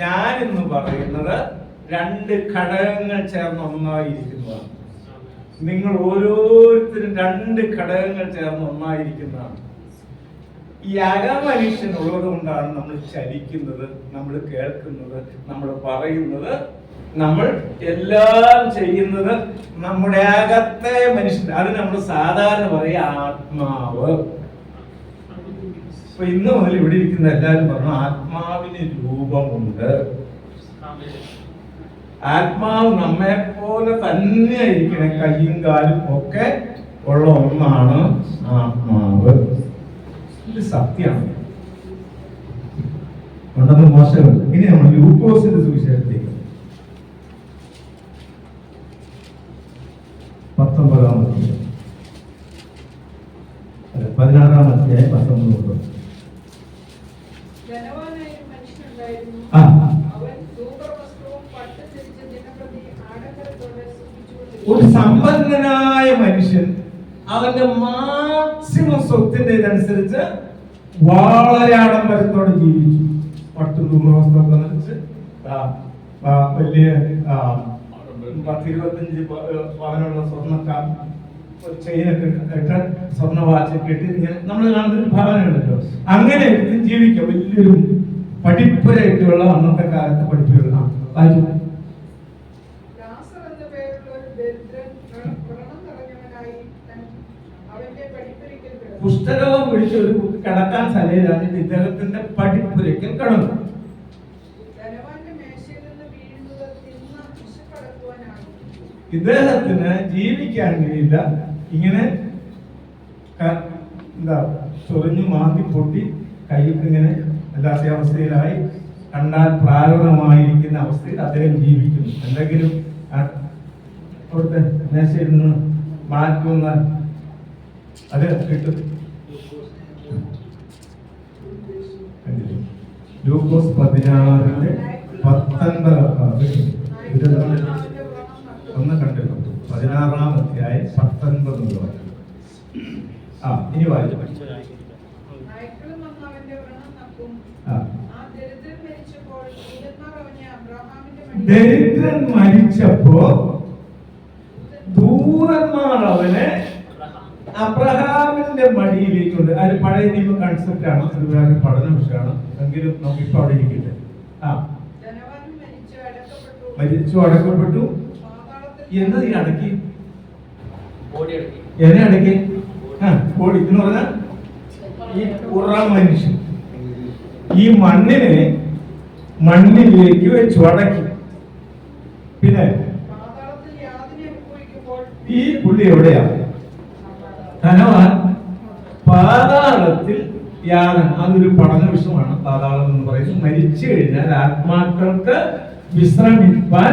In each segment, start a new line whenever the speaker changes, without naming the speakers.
ഞാൻ എന്ന് പറയുന്നത് രണ്ട് ഘടകങ്ങൾ ചേർന്ന് ഒന്നായിരിക്കുന്നതാണ്. നിങ്ങൾ ഓരോരുത്തരും രണ്ട് ഘടകങ്ങൾ ചേർന്ന് ഒന്നായിരിക്കുന്നതാണ്. ഈ അകമനുഷ്യൻ ഉള്ളത് കൊണ്ടാണ് നമ്മൾ ചലിക്കുന്നത് നമ്മൾ കേൾക്കുന്നത് നമ്മൾ പറയുന്നത്. നമ്മൾ എല്ലാം ചെയ്യുന്നത് നമ്മുടെ അകത്തെ മനുഷ്യൻ അത് നമ്മൾ സാധാരണ പറയുക ആത്മാവ്. അപ്പൊ ഇന്ന് മുതൽ ഇവിടെ ഇരിക്കുന്ന എല്ലാവരും പറഞ്ഞു ആത്മാവിന് രൂപമുണ്ട് ആത്മാവ് നമ്മെ പോലെ തന്നെ ഇരിക്കണ കയ്യും കാലും ഒക്കെ ഉള്ള ഒന്നാണ് ആത്മാവ്. ഇത് സത്യമാണ് ഉണ്ടെന്ന് മോശമുണ്ട് ഇനി നമ്മൾ ഗ്ലൂക്കോസിന്റെ സുവിശേഷത്തേക്ക് പതിനാറാം അധ്യായം പത്തൊമ്പത് തൊട്ട്.
ധനവാനായ ഒരു മനുഷ്യനുണ്ടായിരുന്നു.
ആ.
അവൻ ധൂപവസ്ത്രവും പട്ടും ധരിച്ച് ദിനപ്രതി ആഡംബരത്തോടെ
ഒരു
സുഖിച്ചുകൊണ്ടിരുന്നു.
സമ്പന്നനായ മനുഷ്യൻ അവന്റെ മാക്സിമം സ്വത്തിന്റെ ഇതനുസരിച്ച് വളരെ ആഡംബരത്തോടെ ജീവിച്ചു. പട്ടും തൂമവസ്ത്രമൊക്കെ ധരിച്ച് ആ, ആ, വലിയ ആ, പത്തിരുപത്തഞ്ച് പ- പവനുള്ള സ്വർണക്കാർ ഒരു ചെയിനൊക്കെ ഇട്ട് സ്വർണ വാച്ചൊക്കെ ഇട്ട് നമ്മൾ കാണുന്ന ഒരു അങ്ങനെ ജീവിക്കാം വലിയൊരു പഠിപ്പുരയൊക്കെയുള്ള അന്നത്തെ കാലത്തെ പഠിപ്പുര വായിച്ചു
ലാസർ എന്ന പേരുള്ള ഒരു ദരിദ്രൻ വ്ര- വ്രണം നിറഞ്ഞവനായി തൻ- അവന്റെ പഠിപ്പുരയ്ക്കൽ
വിളിച്ച് ഒരു കടക്കാൻ സ്ഥലമില്ലാതെ ഇദ്ദേഹത്തിന്റെ പഠിപ്പുരയ്ക്കൽ കടന്നു. ഇദ്ദേഹത്തിന് ജീവിക്കാൻ കഴിയില്ല. ഇങ്ങനെ എന്താ ചൊറിഞ്ഞു മാന്തി പൊട്ടി കൈക്ക് ഇങ്ങനെ അല്ലാത്ത അവസ്ഥയിലായി കണ്ടാൽ പ്രാരംഭമായിരിക്കുന്ന അവസ്ഥയിൽ അദ്ദേഹം ജീവിക്കുന്നു. എന്തെങ്കിലും അവിടുത്തെ മേശയിൽ നിന്ന് മാറ്റുന്ന അത് കിട്ടും കണ്ടില്ലേ? ലൂക്കോസ് പതിനാറിന്റെ പത്തൊൻപത് ആ, കിട്ടും. ഇത്
നായ്ക്കളും
നമ്മൾ
അവന്റെ പതിനാറിന്റെ പത്തൊൻപത്
ഒന്ന് കണ്ടിരുന്നു പതിനാറാം അധ്യായം പത്തൊൻപത് മുതൽ ആ ഇനി വായിച്ചു.
ദരിദ്രൻ
മരിച്ചപ്പോ ദൂരന്മാർ അവനെ അബ്രഹാമിന്റെ മടിയിലേക്കുണ്ട് അത് പഴയ നിയമ കൺസെപ്റ്റ് ആണ്? അത് വേറെ പഠന വിഷയമാണ്? എങ്കിലും നമുക്ക് ഇപ്പൊ അവിടെ ഇരിക്കട്ടെ. ആ.
ധനവാനും മരിച്ചു അടക്കപ്പെട്ടു.
മരിച്ചു അടക്കപ്പെട്ടു
പാതാളത്തിൽ
എന്നത് ഈ അടക്കി. എന്നെ അടക്കി. ആ ഓടി എന്ന് പറഞ്ഞാൽ ഈ ഉറ മനുഷ്യൻ. ഈ മണ്ണിനെ മണ്ണിലേക്ക് വെച്ചു അടക്കി. പിന്നെ ഈ പുള്ളി എവിടെയാ? ധനവാൻ പാതാളത്തിൽ യാതന അതൊരു പഠന വിഷയമാണ് പാതാളം എന്ന് പറയുന്നത് മരിച്ചു കഴിഞ്ഞാൽ ആത്മാക്കൾക്ക് വിശ്രമിപ്പാൻ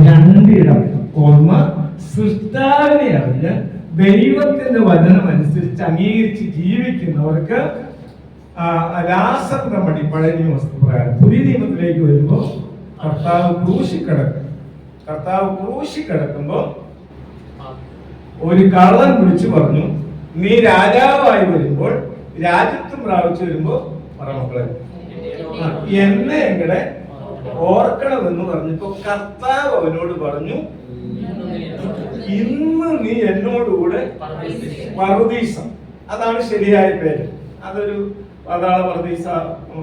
രണ്ടിടം. ഒന്ന് സൃഷ്ടാവിനെ അറിഞ്ഞ് ദൈവത്തിന്റെ വചനം അനുസരിച്ച് അംഗീകരിച്ച് ജീവിക്കുന്നവർക്ക് ലാസറിന്റെ മടി പഴയ വസ്തു പ്രകാരം പുതിയ നിയമത്തിലേക്ക് വരുമ്പോൾ കർത്താവ് ക്രൂശിക്കിടക്കും കർത്താവ് ക്രൂശി കിടക്കുമ്പോൾ ഒരു കള്ളൻ വിളിച്ചു പറഞ്ഞു നീ രാജാവായി വരുമ്പോൾ രാജ്യത്വം പ്രാപിച്ചു വരുമ്പോ പറമക്കളെ എന്നെ എങ്ങനെ ഓർക്കണമെന്ന് പറഞ്ഞപ്പോ കർത്താവ് അവനോട് പറഞ്ഞു ഇന്ന് നീ എന്നോടുകൂടെ പർദീസ. അതാണ് ശരിയായ പേര്. അതൊരു പാതാള പ്രതീസ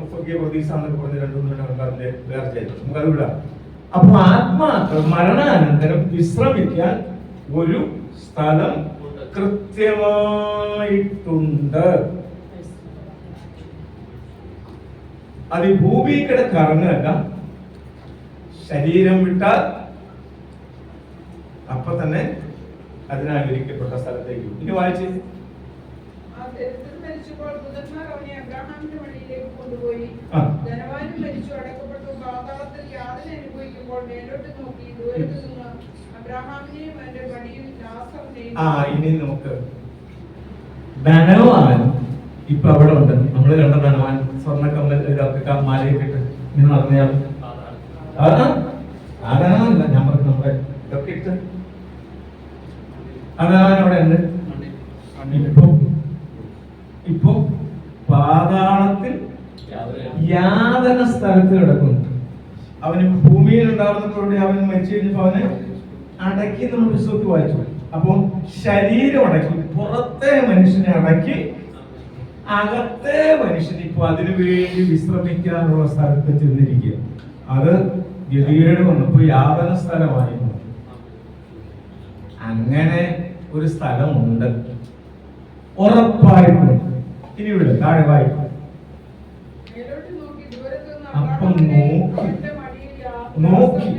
സ്വർഗീയ പ്രതീസ എന്നൊക്കെ പറഞ്ഞ് രണ്ടു മൂന്ന് അതിന്റെ വേറെ ചെയ്തു വിടാം. അപ്പൊ ആത്മാക്കൾ മരണാനന്തരം വിശ്രമിക്കാൻ ഒരു സ്ഥലം കൃത്യമായിട്ടുണ്ട്. അത് ഭൂമി ഭൂമിയിൽ കൂടെ ശരീരം വിട്ടാൽ അപ്പൊ തന്നെ അതിനാഗ്രഹിക്കപ്പെട്ട സ്ഥലത്തേക്ക്. ഇനി വായിച്ചു.
ആ. ധനവാനും മരിച്ചു. അടക്കപ്പെട്ടു പാതാളത്തിൽ യാതന അനുഭവിക്കുമ്പോൾ മേലോട്ട് നോക്കി ദൂരത്ത് നിന്ന്
ആ ഇനി നമുക്ക് ധനവാൻ ഇപ്പൊ അവിടെ ഉണ്ട്. നമ്മൾ കണ്ട ധനവാൻ സ്വർണ കമ്മൽ ഇതൊക്കെ മാലയൊക്കെ ഇട്ട് ഇങ്ങനെ നടന്നയാൾ. അതാ ആ ധനവാനല്ല ഞാൻ പറഞ്ഞു നമ്മുടെ ഇതൊക്കെ ഇട്ട്. അതാണ് അവിടെ ഉണ്ട്? ഇപ്പൊ ഇപ്പൊ പാതാളത്തിൽ യാതന സ്ഥലത്ത് കിടക്കുന്നു. അവന് ഭൂമിയിൽ ഉണ്ടാകുന്നതോടെ അവൻ മരിച്ചു കഴിഞ്ഞപ്പോ അവന് അടക്കി നമ്മൾ പുസ്തകത്തിൽ വായിച്ചു. അപ്പോൾ ശരീരം അടക്കി പുറത്തെ മനുഷ്യനെ അടക്കി അകത്തെ മനുഷ്യൻ ഇപ്പൊ അതിനു വേണ്ടി വിശ്രമിക്കാനുള്ള സ്ഥലത്ത് ചെന്നിരിക്കുക. അത് ഗതികേട് വന്നപ്പോ യാതന സ്ഥലമായി അങ്ങനെ ഒരു സ്ഥലമുണ്ട്. ഉറപ്പായിട്ടും ഇനി ഇവിടെ താഴെ വായിക്കും. അപ്പം നോക്കി. നോക്കി.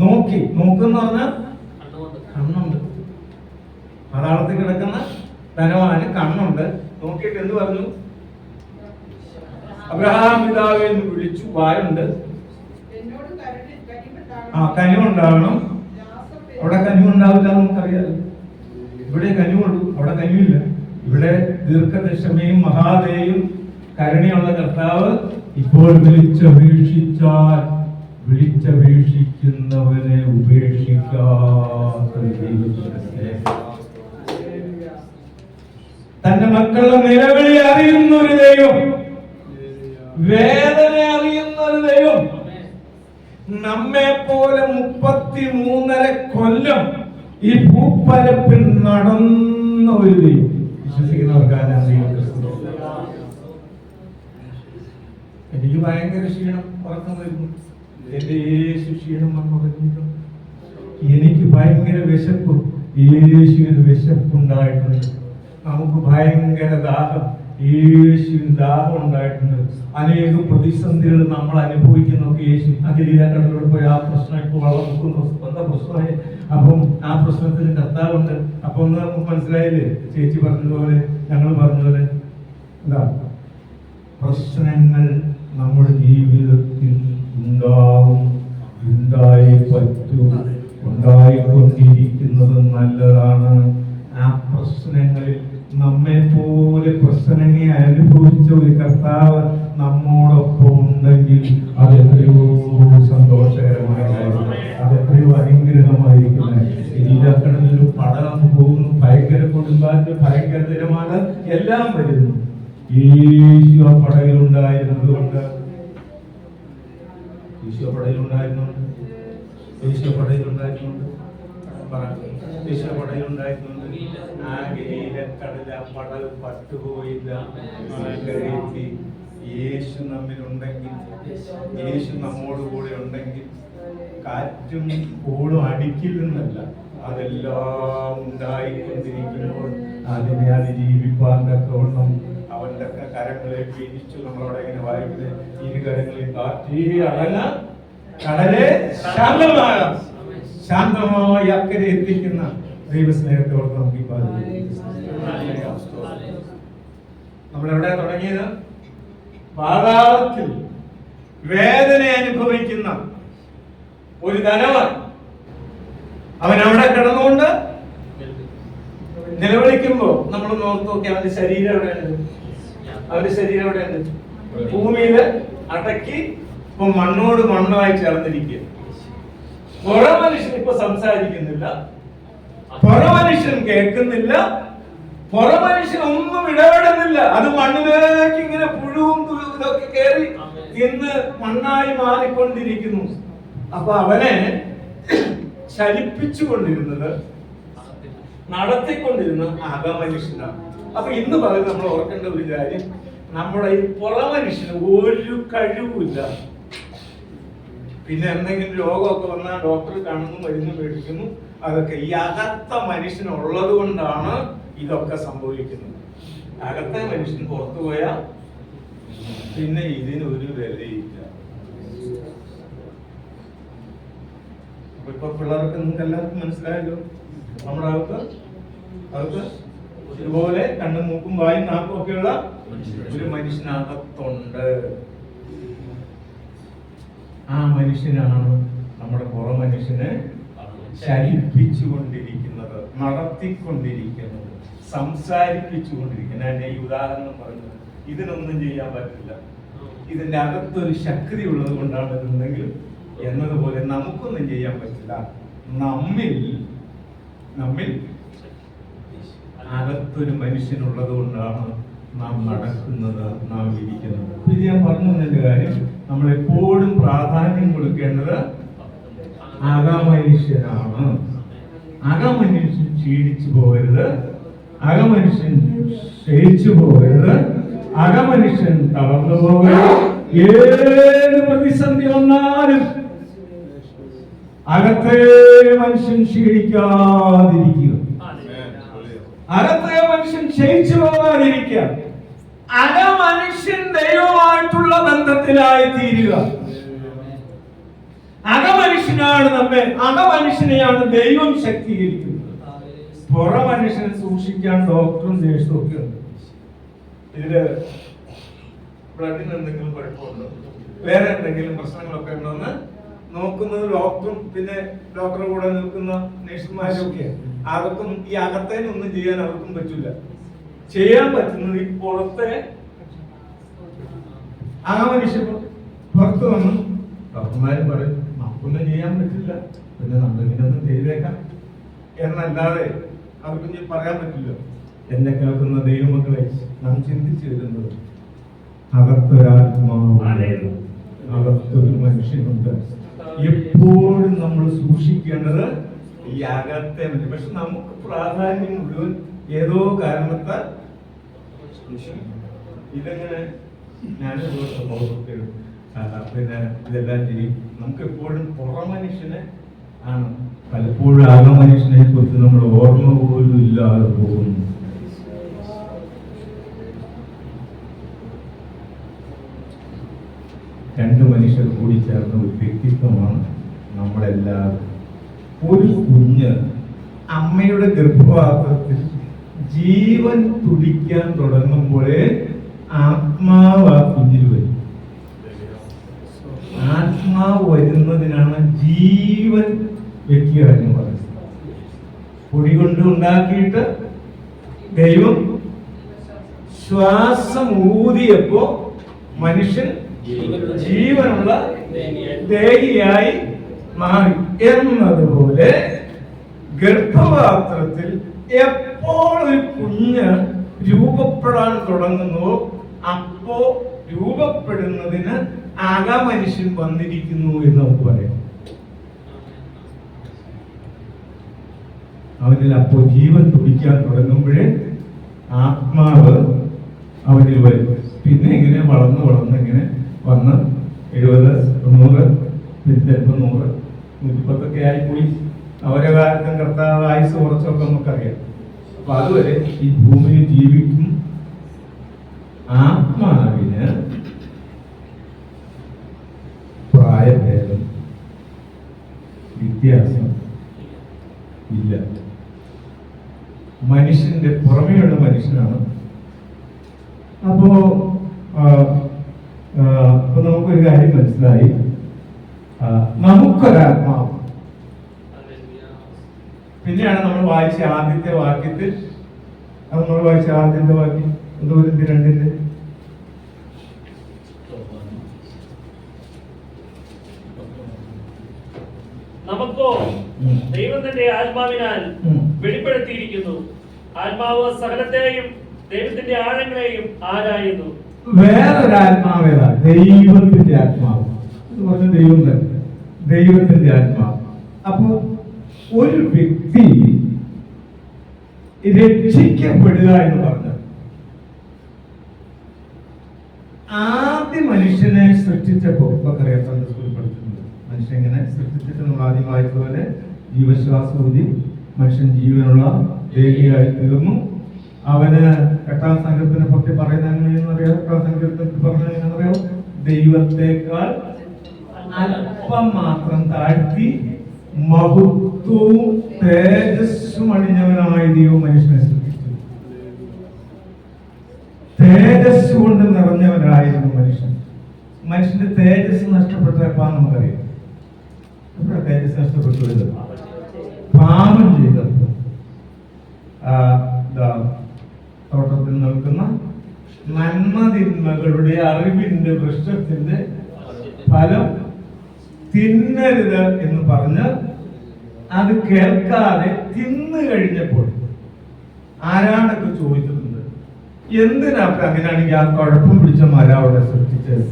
നോക്കി നോക്കെന്ന് പറഞ്ഞാൽ കണ്ണുണ്ട്. പാതാളത്തിൽ കിടക്കുന്ന ധനവാന് കണ്ണുണ്ട്. നോക്കിയിട്ട് എന്ത് പറഞ്ഞു? അബ്രഹാം പിതാവ് എന്ന് വിളിച്ചു വായുണ്ട്. ആ
കനിവുണ്ടാവണം
അവിടെ കനിവുണ്ടാവില്ല നമുക്കറിയാലോ. ഇവിടെ കനിവുള്ളൂ അവിടെ കനിവില്ല. ഇവിടെ ദീർഘദശമയും മഹാദേയും കരുണയുള്ള കർത്താവ് ഇപ്പോൾ വിളിച്ചപേക്ഷിച്ചാൽ വിളിച്ചപേക്ഷിക്കുന്നവനെ ഉപേക്ഷിക്കാത്ത തന്റെ മക്കളുടെ നിലവിളി അറിയുന്ന ഒരു ദൈവം. വേദന അറിയുന്ന ഒരു ദൈവം. നമ്മെ പോലെ മുപ്പത്തി മൂന്നര കൊല്ലം ഈ ഭൂപ്പരപ്പിൽ നടന്ന ഒരു ദൈവം. സ്തുതിക്കുന്നത്. എനിക്ക് ഭയങ്കര ക്ഷീണം ഉറക്കം വരുന്നു. യേശു എനിക്ക് ഭയങ്കര വിശപ്പ് യേശുവിന് വിശപ്പുണ്ടായിട്ടുണ്ട്. നമുക്ക് ഭയങ്കര ദാഹം യേശുവിന് ദാഹം ഉണ്ടായിട്ടുണ്ട്. അനേക പ്രതിസന്ധികൾ നമ്മൾ അനുഭവിക്കുന്നൊക്കെ യേശു. അഖിലീലക്കടലോട് പോയി ആ പ്രശ്നം ഇപ്പോൾ വളർന്നു സ്വന്തം പ്രശ്നമായി. അപ്പം ആ പ്രശ്നത്തിന് കർത്താവുണ്ട് അപ്പൊ ഒന്ന് നമുക്ക് മനസ്സിലായില്ലേ? ചേച്ചി പറഞ്ഞതുപോലെ ഞങ്ങൾ പറഞ്ഞതുപോലെ എന്താ? പ്രശ്നങ്ങൾ നമ്മുടെ ജീവിതത്തിൽ ഉണ്ടാവും ഉണ്ടായി പറ്റും. ഉണ്ടായിക്കൊണ്ടിരിക്കുന്നത് നല്ലതാണ്. ആ പ്രശ്നങ്ങളിൽ നമ്മെ പോലെ പ്രശ്നങ്ങളെ അനുഭവിച്ച ഒരു കർത്താവ് നമ്മോടൊപ്പം ഉണ്ടെങ്കിൽ അത് എത്രയോ സന്തോഷകരമായ കാര്യമാണ് അത് എത്രയോ അനുഗ്രഹമായിരിക്കുന്നത് ശരീരക്കടലിൽ പടം പോകുന്നു. ഭയങ്കര കൊടുങ്കാറ്റ് ഭയങ്കര എല്ലാം വരുന്നു. യേശു ആ കൊണ്ട് ഈശോ പടയിലുണ്ടായിരുന്നുണ്ട് പട്ടുപോയില്ല. യേശു നമ്മിലുണ്ടെങ്കിൽ യേശു നമ്മോട് കൂടെ ഉണ്ടെങ്കിൽ കാറ്റും കോളും അടിക്കില്ലെന്നല്ല. അതെല്ലാം ഉണ്ടായിക്കൊണ്ടിരിക്കുമ്പോൾ അതിനെ അതിജീവിപ്പാൻ തക്കവണ്ണം അവന്റെ കരങ്ങളെ പിരിച്ചു നമ്മളവിടെ ഇങ്ങനെ വായിക്കുന്നത്. ഇരു കരങ്ങളിൽ കാറ്റേ അടങ്ങ കടലെ ശാന്തമാകാം. ശാന്തമായി അക്കരെ എത്തിക്കുന്ന ദൈവസ്നേഹത്തോട് നമുക്ക് ഈ നമ്മൾ എവിടെ തുടങ്ങിയത്? പാതാളത്തിൽ വേദന അനുഭവിക്കുന്ന ഒരു ധനവൻ. അവൻ അവിടെ കിടന്നുകൊണ്ട് നിലവിളിക്കുമ്പോ നമ്മൾ നോക്കി അവന്റെ ശരീരം എവിടെയാണ് അവന്റെ ശരീരം എവിടെയാണ് ഭൂമിയിൽ അടക്കി ഇപ്പൊ മണ്ണോട് മണ്ണുമായി ചേർന്നിരിക്കുക. പുറ മനുഷ്യൻ ഇപ്പൊ സംസാരിക്കുന്നില്ല. പുറ മനുഷ്യൻ കേൾക്കുന്നില്ല. പുറ മനുഷ്യൻ ഒന്നും ഇടപെടുന്നില്ല. അത് മണ്ണിലേക്ക് ഇങ്ങനെ പുഴുവും ഇതൊക്കെ കയറി തിന്ന് മണ്ണായി മാറിക്കൊണ്ടിരിക്കുന്നു. അപ്പൊ അവനെ ചലിപ്പിച്ചുകൊണ്ടിരുന്നത് നടത്തിക്കൊണ്ടിരുന്ന അകമനുഷ്യനാണ് അപ്പൊ ഇന്ന് പറയുന്നത് നമ്മൾ ഓർക്കേണ്ട ഒരു കാര്യം നമ്മുടെ ഈ പുറമനുഷ്യന് ഒരു കഴിവുമില്ല. പിന്നെ എന്തെങ്കിലും രോഗമൊക്കെ വന്നാൽ ഡോക്ടർ കാണുന്നു മരുന്ന് മേടിക്കുന്നു. അതൊക്കെ ഈ അകത്ത മനുഷ്യനുള്ളത് കൊണ്ടാണ് ഇതൊക്കെ സംഭവിക്കുന്നത്. അകത്തെ മനുഷ്യൻ പുറത്തു പോയാൽ പിന്നെ ഇതിനൊരു വിലയില്ല. ഇപ്പൊ പിള്ളേർക്ക് നിങ്ങൾക്ക് എല്ലാവർക്കും മനസ്സിലായല്ലോ? നമ്മുടെ അകത്ത്? അകത്ത്? ഇതുപോലെ കണ്ണും മൂക്കും വായും നാക്കും ഒക്കെയുള്ള ഒരു മനുഷ്യനകത്തുണ്ട്. ആ മനുഷ്യനാണ് നമ്മുടെ പുറ മനുഷ്യനെ ശരിപ്പിച്ചുകൊണ്ടിരിക്കുന്നത് നടത്തിക്കൊണ്ടിരിക്കുന്നത് സംസാരിപ്പിച്ചുകൊണ്ടിരിക്കുന്നത്. എന്നെ ഈ ഉദാഹരണം പറഞ്ഞത് ഇതിനൊന്നും ചെയ്യാൻ പറ്റില്ല. ഇതിന്റെ അകത്തൊരു ശക്തി ഉള്ളത് കൊണ്ടാണ് ഇതെന്തെങ്കിലും എന്നതുപോലെ നമുക്കൊന്നും ചെയ്യാൻ പറ്റില്ല. നമ്മിൽ നമ്മിൽ അകത്തൊരു മനുഷ്യനുള്ളത് കൊണ്ടാണ് നാം നടക്കുന്നത് നാം ഇരിക്കുന്നത്. ഇത് ഞാൻ പറഞ്ഞു എന്നതിന്റെ കാര്യം നമ്മൾ എപ്പോഴും പ്രാധാന്യം കൊടുക്കേണ്ടത് അകമനുഷ്യനാണ് അകമനുഷ്യൻ ക്ഷീണിച്ചു പോകരുത് അകമനുഷ്യൻ ക്ഷയിച്ചു പോകരുത് അകമനുഷ്യൻ തളർന്നു പോകരുത്. ഏത് പ്രതിസന്ധി വന്നാലും അകത്തെ മനുഷ്യൻ ക്ഷീണിക്കാതിരിക്കുക. അകത്തെ മനുഷ്യൻ ക്ഷയിച്ചു പോകാതിരിക്കുക. അകമനുഷ്യൻ ദൈവമായിട്ടുള്ള ബന്ധത്തിലായി തീരുക അകമനുഷ്യനാണ് നമ്മെ അകമനുഷ്യനെയാണ് ദൈവം ശക്തീകരിക്കുന്നത്. പുറ മനുഷ്യനെ സൂക്ഷിക്കാൻ ഡോക്ടറും നേഴ്സും ഒക്കെ ഉണ്ട്. ഇതിൽ ബ്ലഡിന് എന്തെങ്കിലും കുഴപ്പമുണ്ടോ? വേറെ എന്തെങ്കിലും പ്രശ്നങ്ങളൊക്കെ ഉണ്ടോന്ന് നോക്കുന്നത് ഡോക്ടറും പിന്നെ ഡോക്ടറുടെ കൂടെ നിൽക്കുന്ന നഴ്സുമാരും ഒക്കെ അവർക്കും ഈ അകത്തേനൊന്നും ചെയ്യാൻ അവർക്കും പറ്റില്ല ചെയ്യാൻ പറ്റുന്നത് ഈ പുറത്തെ ആ മനുഷ്യൻ പുറത്തു വന്നു ഡോക്ടർമാരും പറയും നമുക്കൊന്നും ചെയ്യാൻ പറ്റില്ല. പിന്നെ നമ്മളിങ്ങനൊന്നും ചെയ്തേക്കാം. എന്നല്ലാതെ അവർക്ക് ഇനി പറയാൻ പറ്റില്ല. എന്നെ കേൾക്കുന്ന ദൈവമക്കളെ നാം ചിന്തിച്ചു വരുന്നത് അകത്തൊരാത്മാവ് അകത്തൊരു മനുഷ്യനുണ്ട്. എപ്പോഴും നമ്മൾ സൂക്ഷിക്കേണ്ടത് ഈ അകത്തെ പക്ഷെ നമുക്ക് പ്രാധാന്യം മുഴുവൻ ഏതോ കാരണത്താൽ ഇതെങ്ങനെ ഞാൻ പിന്നെ ഇതെല്ലാം ചെയ്യും. നമുക്ക് എപ്പോഴും പുറ മനുഷ്യനെ ആണ്. പലപ്പോഴും അക മനുഷ്യനെ കുറിച്ച് നമ്മൾ ഓർമ്മ പോലും ഇല്ലാതെ പോകുന്നു. രണ്ട് മനുഷ്യർ കൂടി ചേർന്ന ഒരു വ്യക്തിത്വമാണ് നമ്മളെല്ലാവരും. ഒരു കുഞ്ഞ് അമ്മയുടെ ഗർഭപാത്രത്തിൽ ജീവൻ തുടിക്കാൻ തുടങ്ങുമ്പോഴേ ആത്മാവ് ആ കുഞ്ഞിൽ വരും. ആത്മാവ് വരുന്നതിനാണ് ജീവൻ വെക്കുക എന്ന് പറയുന്നത്. പൊടി കൊണ്ട് ഉണ്ടാക്കിയിട്ട് ദൈവം ശ്വാസം ഊതിയപ്പോ മനുഷ്യൻ ജീവനുള്ള ദേഹിയായി മാറി. എന്നതുപോലെ ഗർഭപാത്രത്തിൽ എപ്പോൾ ഒരു കുഞ്ഞ് രൂപപ്പെടാൻ തുടങ്ങുന്നുവോ അപ്പോ രൂപപ്പെടുന്നതിന് അകമനുഷ്യൻ വന്നിരിക്കുന്നു എന്ന് നമുക്ക് പറയാം. അവനിൽ അപ്പോ ജീവൻ തുടിക്കാൻ തുടങ്ങുമ്പോഴേ ആത്മാവ് അവനിൽ വരും. പിന്നെ ഇങ്ങനെ വളർന്ന് വളർന്ന് ഇങ്ങനെ വന്ന് എഴുപത് തൊണ്ണൂറ് ചിലപ്പോൾ നൂറ് നൂറ്റിപ്പത്തൊക്കെ ആയിപ്പോയി അവരെ കാലത്തും കർത്താവ് ആയുസ് കുറച്ചൊക്കെ നമുക്കറിയാം. അപ്പൊ അതുവരെ ഈ ഭൂമിയിൽ ജീവിക്കും ആത്മാവിന് പ്രായഭേദം വ്യത്യാസം ഇല്ല. മനുഷ്യന്റെ പുറമെയുള്ള മനുഷ്യനാണ്. അപ്പോ ആ, ആ, അപ്പൊ നമുക്കൊരു കാര്യം മനസ്സിലായി? നമുക്കൊരാത്മാവ്. പിന്നെയാണ് നമ്മൾ വായിച്ച ആദ്യത്തെ വാക്യത്തിൽ. നമ്മൾ വായിച്ച ആദ്യത്തെ വാക്യം. എന്തോരത്തി രണ്ടിന്റെ
നമുക്കോ
ദൈവത്തിന്റെ
ദൈവം തന്റെ ആത്മാവിനാൽ. വെളിപ്പെടുത്തിയിരിക്കുന്നു. ആത്മാവ് സകലത്തെയും ദൈവത്തിന്റെ ആഴങ്ങളെയും ആരായുന്നു.
വേറൊരു ആത്മാവേതാ ദൈവത്തിന്റെ ആത്മാവ്. പറഞ്ഞ ദൈവം തന്നെ. ദൈവത്തിന്റെ ആത്മാവ്. അപ്പോ ഒരു വ്യക്തി രക്ഷിക്കപ്പെടുക എന്ന് പറഞ്ഞത് ആദ്യ മനുഷ്യനെ സൃഷ്ടിച്ചപ്പോ നമുക്കറിയാം സൺഡേ സ്കൂളിൽ പഠിക്കുന്നത് മനുഷ്യൻ എങ്ങനെ സൃഷ്ടിച്ചിട്ട് നമ്മൾ ആദ്യം വായിച്ചതുപോലെ ജീവശ്വാസൂതി മനുഷ്യൻ ജീവനുള്ള ദേഹിയായി തീർന്നു. അവന് എട്ടാം സംഘത്തിനെ പറ്റി പറയുന്നത് എങ്ങനെയെന്ന് അറിയാം? എട്ടാം സംഘത്തിൽ പറഞ്ഞത് എങ്ങനെയാണെന്നറിയാം ദൈവത്തെക്കാൾ അല്പം മാത്രം താഴ്ത്തി മഹത്വവും തേജസ്സും അണിഞ്ഞവനായ ദൈവം മനുഷ്യനെ സൃഷ്ടിച്ചു. തേജസ് കൊണ്ട് നിറഞ്ഞവനായിരുന്നു മനുഷ്യൻ. മനുഷ്യന്റെ തേജസ് നഷ്ടപ്പെട്ടപ്പാ നമുക്കറിയാം. തേജസ് നഷ്ടപ്പെട്ടു പാപം ചെയ്തപ്പോൾ. തോട്ടത്തിൽ നിൽക്കുന്ന നന്മതിന്മകളുടെ അറിവിന്റെ വൃക്ഷത്തിന്റെ ഫലം തിന്നരുത് എന്ന് പറഞ്ഞ് അത് കേൾക്കാതെ തിന്നു കഴിഞ്ഞപ്പോൾ ആരാണൊക്കെ ചോദിച്ചിട്ടുണ്ട്? എന്തിനാ അപ്പൊ അങ്ങനെയാണെങ്കിൽ ആ കുഴപ്പം പിടിച്ച മര അവിടെ സൃഷ്ടിച്ചത്?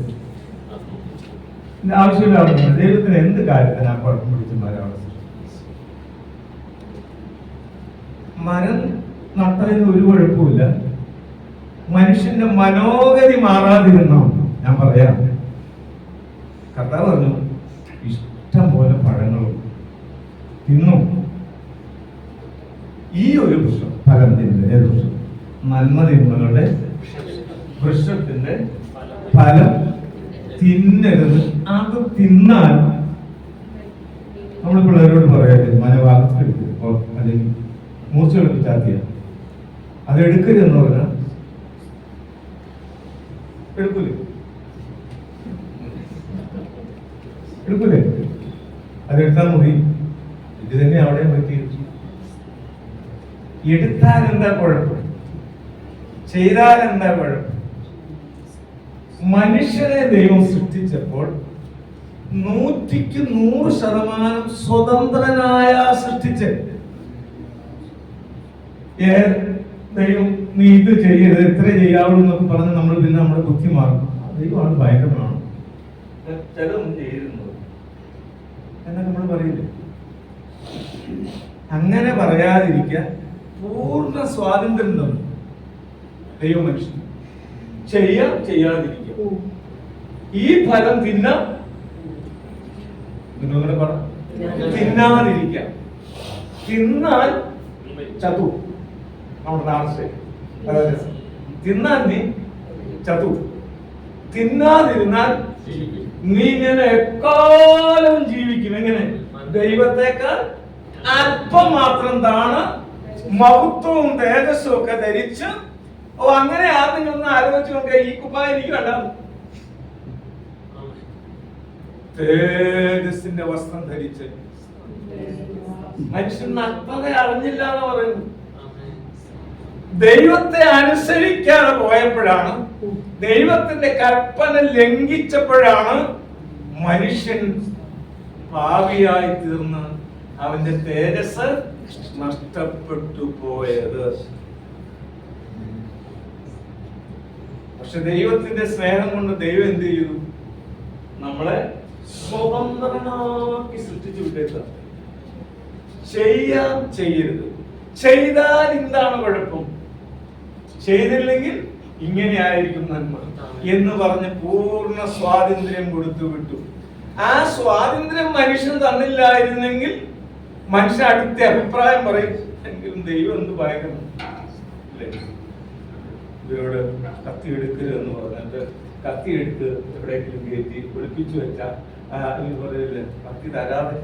ആവശ്യമില്ലാതെ ദൈവത്തിന് എന്ത് കാര്യത്തിന് ആ കുഴപ്പം പിടിച്ച മര അവിടെ സൃഷ്ടിച്ചത്? മരം നട്ടതിന് ഒരു കുഴപ്പമില്ല മനുഷ്യന്റെ മനോഗതി മാറാതിരുന്നോ? ഞാൻ പറയാം. കഥ പറഞ്ഞു ഇഷ്ടം പോലെ പഴങ്ങളും തിന്നു. ഈ ഒരു വൃക്ഷം ഫലം തിന്നത് ഏത് നന്മ തിന്മകളുടെ വൃക്ഷത്തിന്റെ ഫലം തിന്നരുത്. അത് തിന്നാൽ നമ്മൾ പിള്ളേരോട് പറയാതെ ഇപ്പോ അല്ലെങ്കിൽ മൂർച്ച കളിപ്പിച്ചാത്തിയ അത് എടുക്കരുത് എന്ന് പറഞ്ഞാൽ എടുക്കൂലേ? എടുക്കൂലേ? അതെടുത്താൽ മതി. ഇത് തന്നെ അവിടെ പറ്റി. എടുത്താൽ എന്താ കുഴപ്പം? ചെയ്താൽ എന്താ കുഴപ്പം? മനുഷ്യനെ ദൈവം സൃഷ്ടിച്ചപ്പോൾ നൂറ്റിക്ക് നൂറ് ശതമാനം സ്വതന്ത്രനായ സൃഷ്ടിച്ചത് ദൈവം നീ ഇത് ചെയ്യരുത് ഇത്ര ചെയ്യാവുള്ളൂ എന്നൊക്കെ പറഞ്ഞ് നമ്മൾ പിന്നെ നമ്മുടെ ബുദ്ധി മാറും. ദൈവമാണ് ഭയങ്കരമാണ്. ചിലതൊന്നും ചെയ്തിരുന്നത്. എന്നൊക്കെ നമ്മൾ പറയില്ലേ? അങ്ങനെ പറയാതിരിക്കാൻ പൂർണ സ്വാതന്ത്ര്യം തന്നു. ദൈവ മനുഷ്യൻ. ചെയ്യാം ചെയ്യാതിരിക്കാം. ഈ ഫലം തിന്നാം തിന്നാതിരിക്കാം. തിന്നാൽ ചത്തു. നമ്മുടെ നാളെ അതായത് തിന്നാൽ നീ ചത്തു. തിന്നാതിരുന്നാൽ നീ ഇങ്ങനെ എക്കാലം ജീവിക്കും. എങ്ങനെ? ദൈവത്തെക്കാൾ അല്പം മാത്രം താണ് മഹത്വവും തേജസ്സും ഒക്കെ ധരിച്ച്. ഓ അങ്ങനെ ആ നിങ്ങളൊന്ന് ആലോചിച്ച് നോക്കുക ഈ കുപ്പായ എനിക്ക് വേണ്ട. തേജസ്സിന്റെ വസ്ത്രം ധരിച്ച്. മനുഷ്യൻ നഗ്നത അറിഞ്ഞില്ല എന്ന് പറയുന്നു. ദൈവത്തെ അനുസരിക്കാതെ പോയപ്പോഴാണ് ദൈവത്തിന്റെ കൽപ്പന ലംഘിച്ചപ്പോഴാണ് മനുഷ്യൻ ഭാവിയായി തീർന്ന് അവന്റെ തേജസ് നഷ്ടപ്പെട്ടു പോയത്. പക്ഷെ ദൈവത്തിന്റെ സ്നേഹം കൊണ്ട് ദൈവം എന്ത് ചെയ്തു? നമ്മളെ സ്വതന്ത്രനാക്കി സൃഷ്ടിച്ചു വിട്ടേക്കാം ചെയ്യാൻ ചെയ്യരുത്. ചെയ്താൽ എന്താണ് ചെയ്തില്ലെങ്കിൽ ഇങ്ങനെ ആയിരിക്കും നന്മ എന്ന് പറഞ്ഞ് പൂർണ സ്വാതന്ത്ര്യം കൊടുത്തു വിട്ടു. ആ സ്വാതന്ത്ര്യം മനുഷ്യൻ തന്നില്ലായിരുന്നെങ്കിൽ മനുഷ്യൻ അടുത്ത അഭിപ്രായം പറയും എങ്കിലും ദൈവം എന്ത് പറയണം? ഇവരോട് കത്തി എടുക്കരുത് എന്ന് പറഞ്ഞിട്ട് കത്തി എടുത്ത് എവിടെയെങ്കിലും കയറ്റി ഒളിപ്പിച്ചു വെച്ച പറയില്ലേ കത്തി തരാതെ.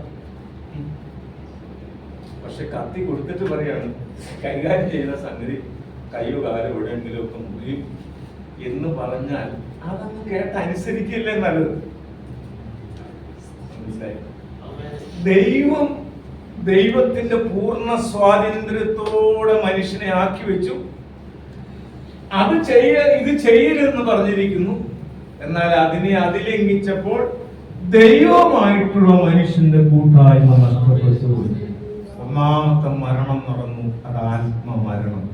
പക്ഷെ കത്തി കൊടുത്തിട്ട് പറയാണ് കൈകാര്യം ചെയ്യുന്ന സംഗതി. കയ്യോ കാലോ എവിടെയെങ്കിലും ഒക്കെ മുറിയും എന്ന് പറഞ്ഞാൽ അതങ്ങ് കേട്ട് അനുസരിക്കില്ലേ നല്ലത് ദൈവം ദൈവത്തിന്റെ പൂർണ സ്വാതന്ത്ര്യത്തോടെ മനുഷ്യനെ ആക്കി വെച്ചു. അത് ചെയ്യ ഇത് ചെയ്യരുതെന്ന് പറഞ്ഞിരിക്കുന്നു. എന്നാൽ അതിനെ അതിലംഘിച്ചപ്പോൾ ദൈവമായിട്ടുള്ള മനുഷ്യന്റെ കൂട്ടായ്മ നഷ്ടപ്പെട്ടു. ഒന്നാമത്തെ മരണം നടന്നു. അത് ആത്മമരണം.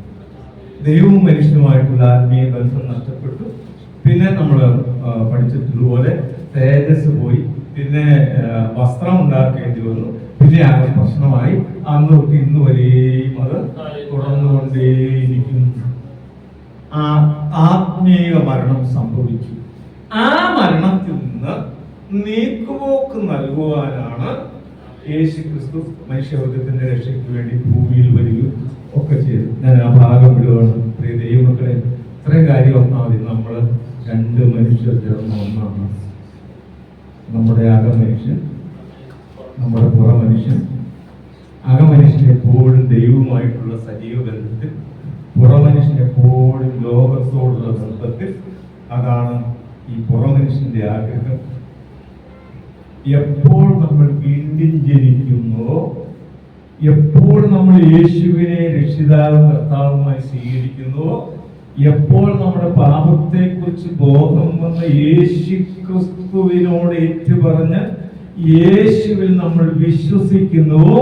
ദൈവവും മനുഷ്യനുമായിട്ടുള്ള ആത്മീയ ബന്ധം നഷ്ടപ്പെട്ടു. പിന്നെ നമ്മൾ പഠിച്ചതുപോലെ തേജസ് പോയി. പിന്നെ വസ്ത്രം ഉണ്ടാക്കേണ്ടി വന്നു. പിന്നെ ആകെ പ്രശ്നമായി. അന്ന് തൊട്ട് ഇന്ന് വരെയും അത് തുടർന്നുകൊണ്ടേയിരിക്കുന്നു. ആ ആത്മീയ മരണം സംഭവിച്ചു. ആ മരണത്തിൽ നിന്ന് നീക്കുപോക്ക് നൽകുവാനാണ് യേശു ക്രിസ്തു മനുഷ്യവർഗത്തിന്റെ രക്ഷയ്ക്ക് വേണ്ടി ഭൂമിയിൽ വരികയും ഒക്കെ ചെയ്തു. ഞാൻ ആ ഭാഗം വിടുവാണ്. പ്രിയ ദൈവമക്കളെ ഇത്രയും കാര്യം ഒന്നാമതി നമ്മൾ രണ്ട് മനുഷ്യർ ചേർന്ന ഒന്നാണ്. നമ്മുടെ അകമനുഷ്യൻ നമ്മുടെ പുറമനുഷ്യൻ അകമനുഷ്യൻ എപ്പോഴും ദൈവവുമായിട്ടുള്ള സജീവ ബന്ധത്തിൽ പുറമനുഷ്യൻ എപ്പോഴും ലോകത്തോടുള്ള ബന്ധത്തിൽ. അതാണ് ഈ പുറമനുഷ്യന്റെ ആഗ്രഹം. എപ്പോൾ നമ്മൾ വീണ്ടും ജനിക്കുന്നുവോ എപ്പോൾ നമ്മൾ യേശുവിനെ രക്ഷിതാവും കർത്താവുമായി സ്വീകരിക്കുന്നുവോ എപ്പോൾ നമ്മുടെ പാപത്തെക്കുറിച്ച് ബോധം വന്ന യേശു ക്രിസ്തുവിനോട് ഏറ്റുപറഞ്ഞ് യേശുവിൽ നമ്മൾ വിശ്വസിക്കുന്നുവോ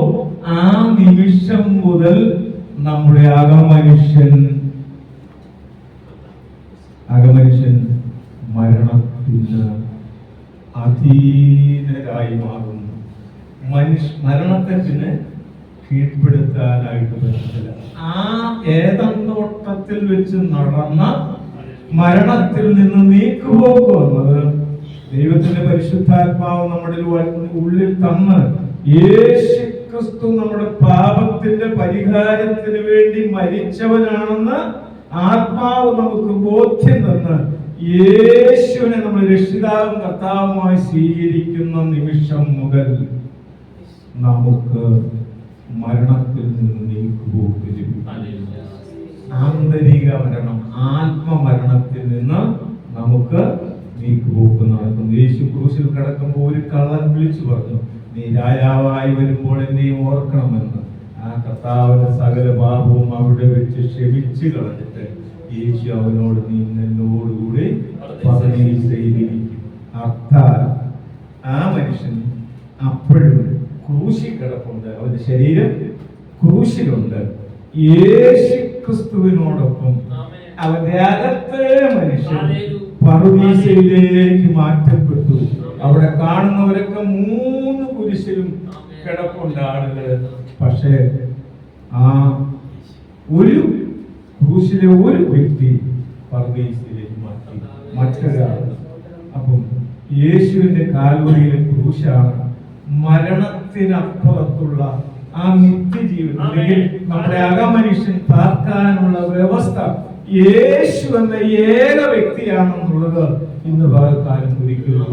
ആ നിമിഷം മുതൽ നമ്മുടെ അകമനുഷ്യൻ അകമനുഷ്യൻ മരണത്തിന് അധീനരായി മാറുന്നു. മനുഷ്യ മരണത്തെ പിന്നെ കീഴ്പ്പെടുത്താനായിട്ട് പറ്റത്തില്ല. ആ ഏതന്തോട്ടത്തിൽ വെച്ച് നടന്ന മരണത്തിൽ നിന്ന് നീക്കുപോക്ക് ദൈവത്തിന്റെ പരിശുദ്ധാത്മാവ് നമ്മുടെ ഉള്ളിൽ തന്ന് യേശു ക്രിസ്തു നമ്മുടെ പാപത്തിന്റെ പരിഹാരത്തിന് വേണ്ടി മരിച്ചവനാണെന്ന് ആത്മാവ് നമുക്ക് ബോധ്യം തന്ന് യേശുവിനെ നമ്മൾ രക്ഷിതാവും കർത്താവുമായി സ്വീകരിക്കുന്ന നിമിഷം മുതൽ നമുക്ക് മരണത്തിൽ നിന്ന് നീക്കുപോക്ക് ലഭിക്കും. ആന്തരിക മരണം ആത്മമരണത്തിൽ നിന്ന് നമുക്ക് നീക്കുപോക്ക് നടക്കും യേശു ക്രൂശിൽ കിടക്കുമ്പോൾ ഒരു കള്ളൻ വിളിച്ചു പറഞ്ഞു നീ രാജാവായി വരുമ്പോൾ എന്നെയും ഓർക്കണമെന്ന്. ആ കർത്താവിന്റെ സകല പാപവും അവിടെ വെച്ച് ക്ഷമിച്ചു കളഞ്ഞിട്ട് യേശു അവനോട് നീ എന്നോടുകൂടി പതിനീസയിലിരിക്കും അർത്ഥാൽ ആ മനുഷ്യൻ അപ്പോഴും ക്രൂശിൽ കിടപ്പുണ്ട്. അവന്റെ ശരീരം ക്രൂശിലുണ്ട്. യേശു ക്രിസ്തുവിനോടൊപ്പം അവന്റെ അകത്തെ മനുഷ്യൻ പറുദീസയിലേക്ക് മാറ്റപ്പെട്ടു. അവിടെ കാണുന്നവരൊക്കെ മൂന്ന് കുരിശിലും കിടപ്പുണ്ട് ആളുകൾ പക്ഷേ ആ ഒരു ക്രൂശിലെ ഒരു വ്യക്തി പറുദീസയിലേക്ക് മാറ്റി. മറ്റൊരാൾ. അപ്പം യേശുവിന്റെ കാൽവരിയിലെ ക്രൂശാണ് മരണത്തിനപ്പുറത്തുള്ള ആ നിത്യജീവൻ അല്ലെങ്കിൽ നമ്മുടെ അകമനുഷ്യൻ പാർക്കാനുള്ള വ്യവസ്ഥ യേശു എന്ന ഏക വ്യക്തിയാണെന്നുള്ളത് ഇന്ന് പകൽക്കാലം ഒരിക്കലും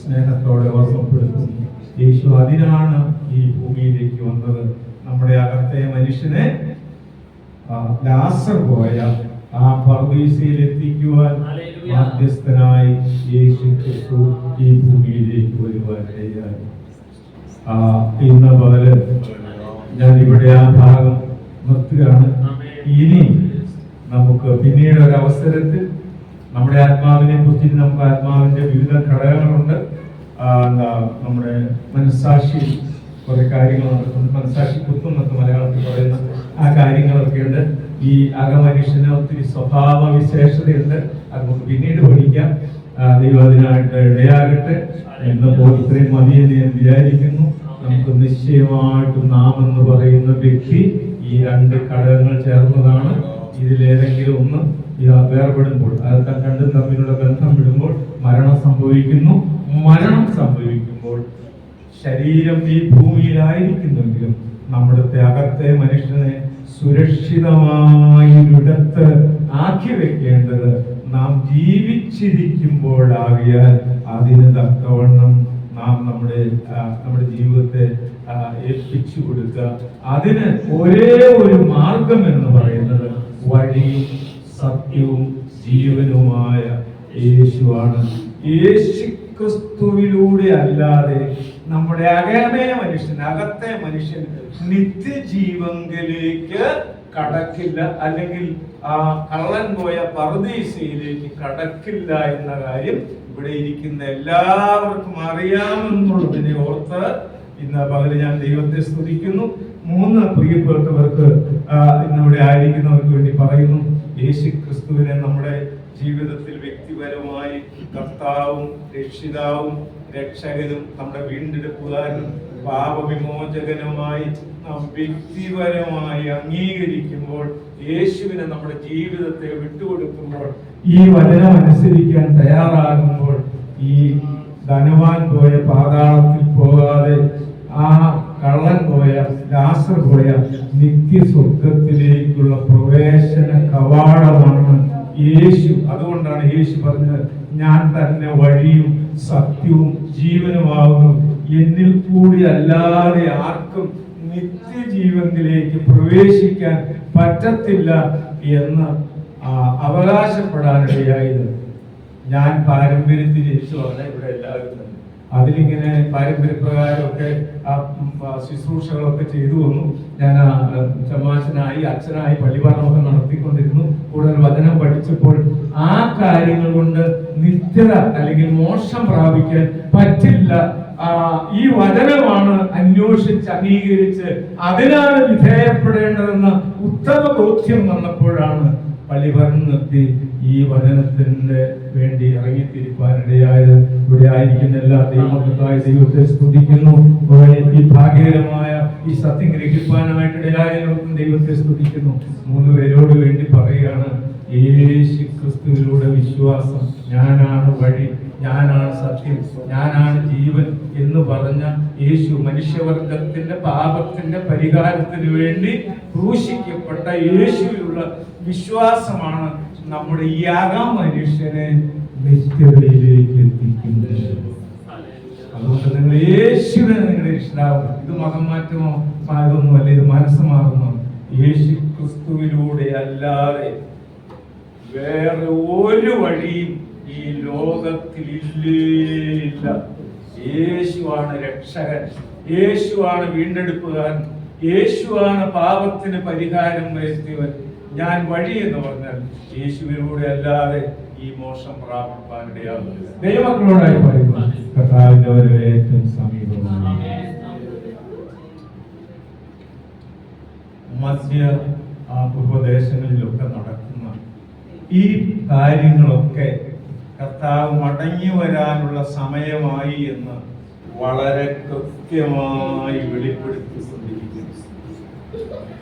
സ്നേഹത്തോടെ ഓർമ്മപ്പെടുത്തുന്നു. യേശു അതിനാണ് ഈ ഭൂമിയിലേക്ക് വന്നത്. നമ്മുടെ അകത്തെ മനുഷ്യനെ ലാസർ പോയ ആ പർദീസയിൽ എത്തിക്കുവാൻ. മാധ്യസ്ഥനായി യേശു ക്രിസ്തു ഈ ഭൂമിയിലേക്ക് വരുവാൻ ഇടയായി ഇന്ന് പകൽ ഞാൻ ഇവിടെ ആ ഭാഗം നിർത്തുകയാണ്. ഇനി നമുക്ക് പിന്നീട് ഒരു അവസരത്തിൽ നമ്മുടെ ആത്മാവിനെ കുറിച്ച് നമുക്ക് ആത്മാവിന്റെ വിവിധ ഘടകങ്ങളുണ്ട്. നമ്മുടെ മനസ്സാക്ഷി കുറെ കാര്യങ്ങൾ നടക്കുന്നു. മനസ്സാക്ഷി കുത്തും എന്നൊക്കെ മലയാളത്തിൽ പറയുന്ന ആ കാര്യങ്ങളൊക്കെ ഉണ്ട് ഈ അകമനുഷ്യന് ഒത്തിരി സ്വഭാവ വിശേഷതയുണ്ട് അത് നമുക്ക് പിന്നീട് പഠിക്കാം. ദൈവം അതിനായിട്ട് ഇടയാകട്ടെ എന്നപ്പോൾ ഇത്രയും മതി ഞാൻ വിചാരിക്കുന്നു. നമുക്ക് നിശ്ചയമായിട്ടും നാം എന്ന് പറയുന്ന വ്യക്തി ഈ രണ്ട് ഘടകങ്ങൾ ചേർന്നതാണ്. ഇതിലേതെങ്കിലും ഒന്ന് വേർപെടുമ്പോൾ അത് രണ്ടും തമ്മിലുള്ള ബന്ധം വിടുമ്പോൾ മരണം സംഭവിക്കുന്നു. മരണം സംഭവിക്കുമ്പോൾ ശരീരം ഈ ഭൂമിയിലായിരിക്കുന്നെങ്കിലും നമ്മുടെ അകത്തെ മനുഷ്യനെ സുരക്ഷിതമായി ഒരിടത്ത് ആക്കി വെക്കേണ്ടത് നാം ജീവിച്ചിരിക്കുമ്പോഴാകിയാൽ അതിന് തക്കവണ്ണം നാം നമ്മുടെ നമ്മുടെ ജീവിതത്തെ ഏൽപ്പിച്ചു കൊടുക്കുക. അതിന് ഒരേ ഒരു മാർഗം എന്ന് പറയുന്നത് വഴിയും സത്യവും ജീവനുമായ യേശുവാണ്. യേശു ക്രിസ്തുവിലൂടെ അല്ലാതെ നമ്മുടെ അകമേ മനുഷ്യൻ അകത്തെ മനുഷ്യൻ നിത്യജീവങ്കലേക്ക് കടക്കില്ല. അല്ലെങ്കിൽ ആ കള്ളൻ പോയ പറുദീസയിലേക്ക് കടക്കില്ല എന്ന കാര്യം ഇവിടെ ഇരിക്കുന്ന എല്ലാവർക്കും അറിയാമെന്നുള്ളതിനെ ഓർത്ത് ഇന്ന് പകൽ ഞാൻ ദൈവത്തെ സ്തുതിക്കുന്നു. മൂന്ന് പ്രിയപ്പെട്ടവർക്ക് ഇന്നിവിടെ ആയിരിക്കുന്നവർക്ക് വേണ്ടി പറയുന്നു. യേശു ക്രിസ്തുവിനെ നമ്മുടെ ജീവിതത്തിൽ വ്യക്തിപരമായി കർത്താവും രക്ഷിതാവും രക്ഷകനും നമ്മുടെ വീണ്ടെടുപ്പുകാരനും പാപവിമോചകനുമായി നാം വ്യക്തിപരമായി അംഗീകരിക്കുമ്പോൾ യേശുവിനെ നമ്മുടെ ജീവിതത്തെ വിട്ടുകൊടുക്കുമ്പോൾ ഈ വചനം അനുസരിക്കാൻ തയ്യാറാകുമ്പോൾ ഈ ധനവാൻ പോയ പാതാളത്തിൽ പോകാതെ ആ കള്ളൻ പോയ ലാസർ പോയ നിത്യസ്വർഗത്തിലേക്കുള്ള പ്രവേശന കവാടമാണ് യേശു. അതുകൊണ്ടാണ് യേശു പറഞ്ഞത് ഞാൻ തന്നെ വഴിയും സത്യവും ജീവനുമാകുന്നു. എന്നിൽ കൂടി അല്ലാതെ ആർക്കും നിത്യജീവനിലേക്ക് പ്രവേശിക്കാൻ പറ്റത്തില്ല എന്ന് അവകാശപ്പെടാനിടയായത്. ഞാൻ പാരമ്പര്യത്തിൽ ജനിച്ചു വന്ന ഇവിടെ എല്ലാവരും തന്നെ. അതിലിങ്ങനെ പാരമ്പര്യപ്രകാരമൊക്കെ ആ ശുശ്രൂഷകളൊക്കെ ചെയ്തു വന്നു. ഞാൻ ചമ്മാശനായി അച്ഛനായി പള്ളിപാഠമൊക്കെ നടത്തിക്കൊണ്ടിരുന്നു. കൂടുതൽ വചനം പഠിച്ചപ്പോൾ ആ കാര്യങ്ങൾ കൊണ്ട് നിത്യത അല്ലെങ്കിൽ മോക്ഷം പ്രാപിക്കാൻ പറ്റില്ല ഈ വചനമാണ് അന്വേഷിച്ച് അംഗീകരിച്ച് അതിനാണ് വിധേയപ്പെടേണ്ടതെന്ന ഉത്തമ ബോധ്യം വന്നപ്പോഴാണ് പള്ളി നിർത്തി ഈ വചനത്തിന്റെ വേണ്ടി ഇറങ്ങിത്തിരിപ്പാനിടയായത്. ഇവിടെ ആയിരിക്കുന്ന എല്ലാ ദൈവമക്കൾക്കായി ദൈവത്തെ സ്തുതിക്കുന്നു. ഈ ഭാഗ്യകരമായ ഈ സത്യം ഗ്രഹിക്കാനായിട്ടിടയായവർക്കും ദൈവത്തെ സ്തുതിക്കുന്നു. മൂന്ന് പേരോട് വേണ്ടി പറയുകയാണ് യേശു ക്രിസ്തുവിലൂടെ വിശ്വാസം. ഞാനാണ് വഴി. ഞാനാണ് സത്യം. ഞാനാണ് ജീവൻ. എന്ന് പറഞ്ഞ യേശു മനുഷ്യവർഗത്തിന്റെ പാപത്തിന്റെ പരിഹാരത്തിന് വേണ്ടി ക്രൂശിക്കപ്പെട്ട യേശുവിലുള്ള വിശ്വാസമാണ് നമ്മുടെ ആകാം മനുഷ്യനെ നിത്യതയിലേക്ക് എത്തിക്കുന്നത്. അതുകൊണ്ട് നിങ്ങൾ യേശുവിനെ നിങ്ങളുടെ ഇഷ്ടാവും ഇത് മതം മാറ്റമോ മാതൊന്നും അല്ല ഇത് മനസ്സ് മാറുന്നു യേശു ക്രിസ്തുവിലൂടെ അല്ലാതെ വേറെ ഒരു വഴിയും ഈ ലോകത്തിൽ ഇല്ല യേശുവാണ് രക്ഷകൻ. യേശുവാണ് വീണ്ടെടുപ്പുകാരൻ. യേശുവാണ് പാപത്തിന് പരിഹാരം വരുത്തിയവൻ. ഞാൻ വഴി എന്ന് പറഞ്ഞാൽ യേശുവിലൂടെ അല്ലാതെ ഈ മോശം പ്രാപിപ്പാനിടയാകുന്നില്ല ദൈവമക്കളോടായി പറയുന്നു. കർത്താവിന്റെ വരവ് ഏറ്റവും സമീപമാണ് മധ്യ ആ പൂർവദേശങ്ങളിലൊക്കെ നടക്കുന്ന ഈ കാര്യങ്ങളൊക്കെ കർത്താവ് മടങ്ങി വരാനുള്ള സമയമായി എന്ന് വളരെ കൃത്യമായി വെളിപ്പെടുത്തിക്കൊണ്ടിരിക്കുന്നു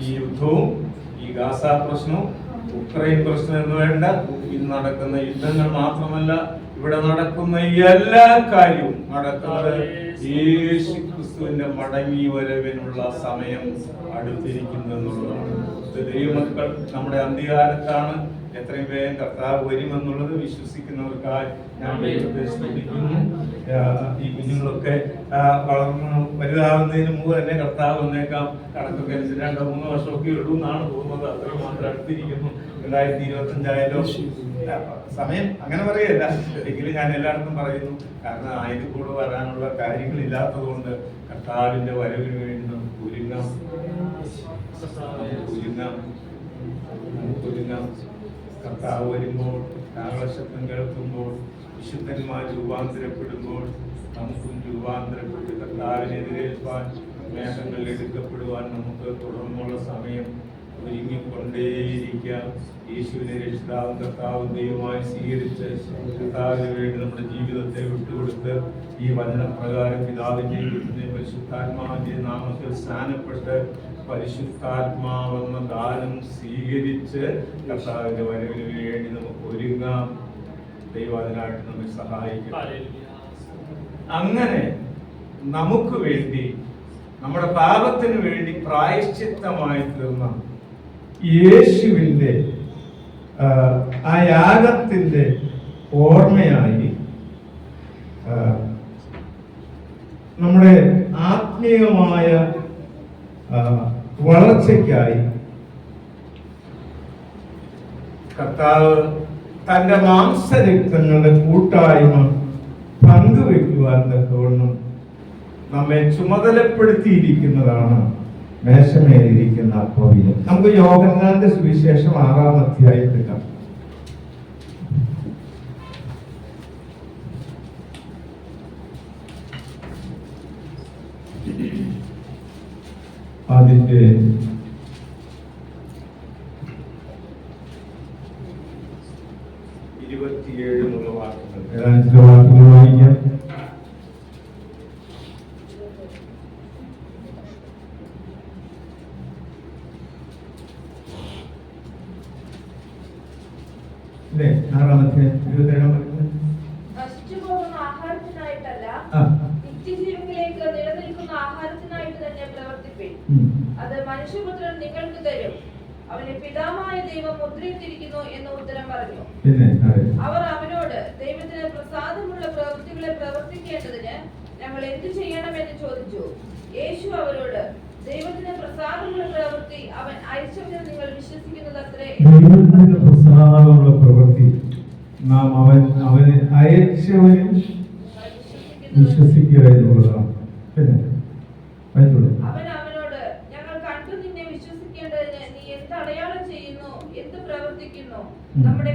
ഈ യുദ്ധവും ഈ ഗാസ പ്രശ്നവും ഉക്രൈൻ പ്രശ്നം എന്ന് വേണ്ട ഇന്ന് നടക്കുന്ന യുദ്ധങ്ങൾ മാത്രമല്ല ഇവിടെ നടക്കുന്ന എല്ലാ കാര്യവും നടക്കുന്നത് യേശു ക്രിസ്തുവിന്റെ മടങ്ങി വരവിനുള്ള സമയം അടുത്തിരിക്കുന്നു എന്നുള്ളതാണ്. ദൈവമക്കൾ നമ്മുടെ അന്ത്യകാലത്താണ് എത്രയും വേഗം കർത്താവ് വരുമെന്നുള്ളത് വിശ്വസിക്കുന്നവർക്കായി ഞാൻ ശ്രദ്ധിക്കുന്നു ഈ കുഞ്ഞുങ്ങളൊക്കെ വളർന്നു വലുതാവുന്നതിന് മുമ്പ് തന്നെ കർത്താവ് വന്നേക്കാം. കണക്കൊക്കെ അനുസരിച്ച് രണ്ടോ മൂന്നോ വർഷമൊക്കെ ഉള്ളൂ എന്നാണ് തോന്നുന്നത്. അത്ര മാത്രം അടുത്തിരിക്കുന്നു. രണ്ടായിരത്തി ഇരുപത്തി അഞ്ചായാലോ സമയം അങ്ങനെ പറയല്ല എങ്കിലും ഞാൻ എല്ലായിടത്തും പറയുന്നു. കാരണം ആയത് കൂടെ വരാനുള്ള കാര്യങ്ങളില്ലാത്തത് കൊണ്ട് കർത്താവിന്റെ വരവിന് വേണ്ടി നമുക്ക് ഒരുങ്ങാം. ഒരുങ്ങാം. നമുക്ക് ഒരുങ്ങാം. കർത്താവ് വരുമ്പോൾ നാഗശബ്ദം കേൾക്കുമ്പോൾ വിശുദ്ധന്മാർ രൂപാന്തരപ്പെടുമ്പോൾ നമുക്കും രൂപാന്തരപ്പെട്ട് കർത്താവിനെതിരേൽപ്പാൻ മേഘങ്ങൾ എടുക്കപ്പെടുവാൻ നമുക്ക് തുടർന്നുള്ള സമയം ഒരുങ്ങിക്കൊണ്ടേയിരിക്കാം യേശുവിനെ രക്ഷിതാവും കർത്താവും ദൈവമായി സ്വീകരിച്ച് കർത്താവിന് വേണ്ടി നമ്മുടെ ജീവിതത്തെ വിട്ടുകൊടുത്ത് ഈ വചനപ്രകാരം പിതാവിന്റെ പരിശുദ്ധാത്മാവിന്റെ നാമത്തിൽ സ്നാനപ്പെട്ട് പരിശുദ്ധാത്മാവെന്ന ദാനം സ്വീകരിച്ച് കർത്താവിന്റെ വരവിന് വേണ്ടി നമുക്ക് ഒരുങ്ങാം. ദൈവം അതിനായിട്ട് നമ്മെ സഹായിക്കും അങ്ങനെ നമുക്ക് വേണ്ടി നമ്മുടെ പാപത്തിന് വേണ്ടി പ്രായശ്ചിത്തമായി തീർന്ന യേശുവിന്റെ ആ, യാഗത്തിന്റെ ഓർമ്മയായി നമ്മുടെ ആത്മീയമായ വളർച്ചയ്ക്കായി കർത്താവ് തന്റെ മാംസരക്തങ്ങളുടെ കൂട്ടായ്മ പങ്കുവെക്കുവാൻ തക്കവണ്ണം നമ്മെ ചുമതലപ്പെടുത്തിയിരിക്കുന്നതാണ് മേശമേലിരിക്കുന്ന അപ്പവിയം നമുക്ക് യോഗങ്ങളുടെ സുവിശേഷം ആറാം അധ്യായത്തിൽ കാണാം. അതിന്റെ ഇരുപത്തിയേഴ് എന്നുള്ള വാക്കുകൾ ഏതാനും ചില വാക്കുകൾ വായിക്കാം അല്ലേ ആറാമത്തെ ഇരുപത്തേഴാം വാക്യം
നശിച്ചുപോകുന്ന മനുഷ്യപുത്രൻ നിങ്ങൾക്ക് തരും. അവനെ പിതാമായ ദൈവം മുദ്രയിട്ടിരിക്കുന്നു എന്ന് ഉത്തരം പറഞ്ഞു. അവർ അവനോട് ദൈവത്തിന് പ്രസാദമുള്ള പ്രവൃത്തികളെ പ്രവർത്തിക്കേണ്ടതിന് ഞങ്ങൾ എന്ത് ചെയ്യണമെന്ന് ചോദിച്ചു. യേശു അവരോട് ദൈവത്തിന് പ്രസാദമുള്ള പ്രവൃത്തി അവൻ അയച്ചവനെ നിങ്ങൾ വിശ്വസിക്കുന്നത് അത്രേ
പ്രസാദമുള്ള പ്രവൃത്തി. നാം അവൻ അവനെ അയച്ചവനിൽ വിശ്വസിക്കുക എന്നുള്ളതാണ്. പിന്നെ
അവൻ അവനോട് ഞങ്ങൾ കണ്ടു നിന്നെ വിശ്വസിക്കേണ്ടതിന് നീ എന്ത് അടയാളം ചെയ്യുന്നു എന്ത് പ്രവർത്തിക്കുന്നു
ഉം.
നമ്മുടെ